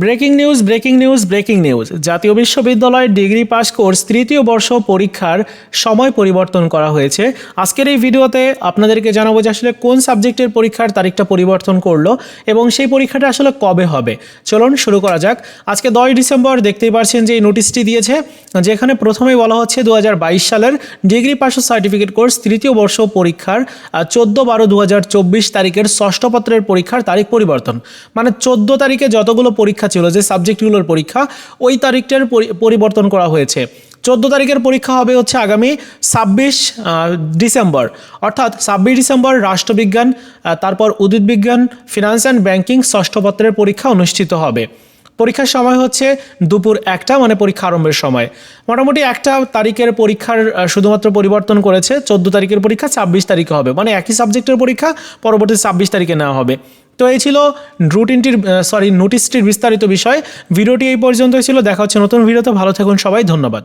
Breaking news breaking news breaking news. জাতীয় বিশ্ববিদ্যালয়ের degree pass course তৃতীয় বর্ষ পরীক্ষার সময় পরিবর্তন করা হয়েছে। আজকের এই ভিডিওতে আপনাদেরকে জানাব যে আসলে কোন সাবজেক্টের পরীক্ষার তারিখটা পরিবর্তন করল এবং সেই পরীক্ষাটা আসলে কবে হবে। চলুন শুরু করা যাক। আজকে দশ ডিসেম্বর দেখতেই পারছেন যে এই নোটিশটি দিয়েছে, যেখানে প্রথমেই বলা হচ্ছে দু হাজার বাইশ সালের ডিগ্রি পাস সার্টিফিকেট কোর্স তৃতীয় বর্ষ পরীক্ষার চোদ্দ বারো দু তারিখের ষষ্ঠ পত্রের পরীক্ষার তারিখ পরিবর্তন। মানে চোদ্দ তারিখে যতগুলো পরীক্ষা ছিল যে সাবজেক্টগুলোর পরীক্ষা, ওই তারিখটার পরিবর্তন করা হয়েছে। চোদ্দ তারিখের পরীক্ষা হবে হচ্ছে আগামী ছাব্বিশ ডিসেম্বর। অর্থাৎ ছাব্বিশ ডিসেম্বর রাষ্ট্রবিজ্ঞান তারপর উদ্ভিদবিজ্ঞান ফিনান্স অ্যান্ড ব্যাংকিং ষষ্ঠ পত্রের পরীক্ষা অনুষ্ঠিত হবে। পরীক্ষার সময় হচ্ছে দুপুর একটা মানে পরীক্ষা আরম্ভের সময়। মোটামুটি একটা তারিখের পরীক্ষার শুধুমাত্র পরিবর্তন করেছে, চোদ্দ তারিখের পরীক্ষা ছাব্বিশ তারিখে হবে। মানে একই সাবজেক্টের পরীক্ষা পরবর্তী ছাব্বিশ তারিখে নেওয়া হবে। তো এই ছিল রুটিনটির সরি নোটিশটির বিস্তারিত বিষয়। ভিডিওটি এই পর্যন্তই ছিল। দেখা হচ্ছে নতুন ভিডিওতে। ভালো থাকুন সবাই। ধন্যবাদ।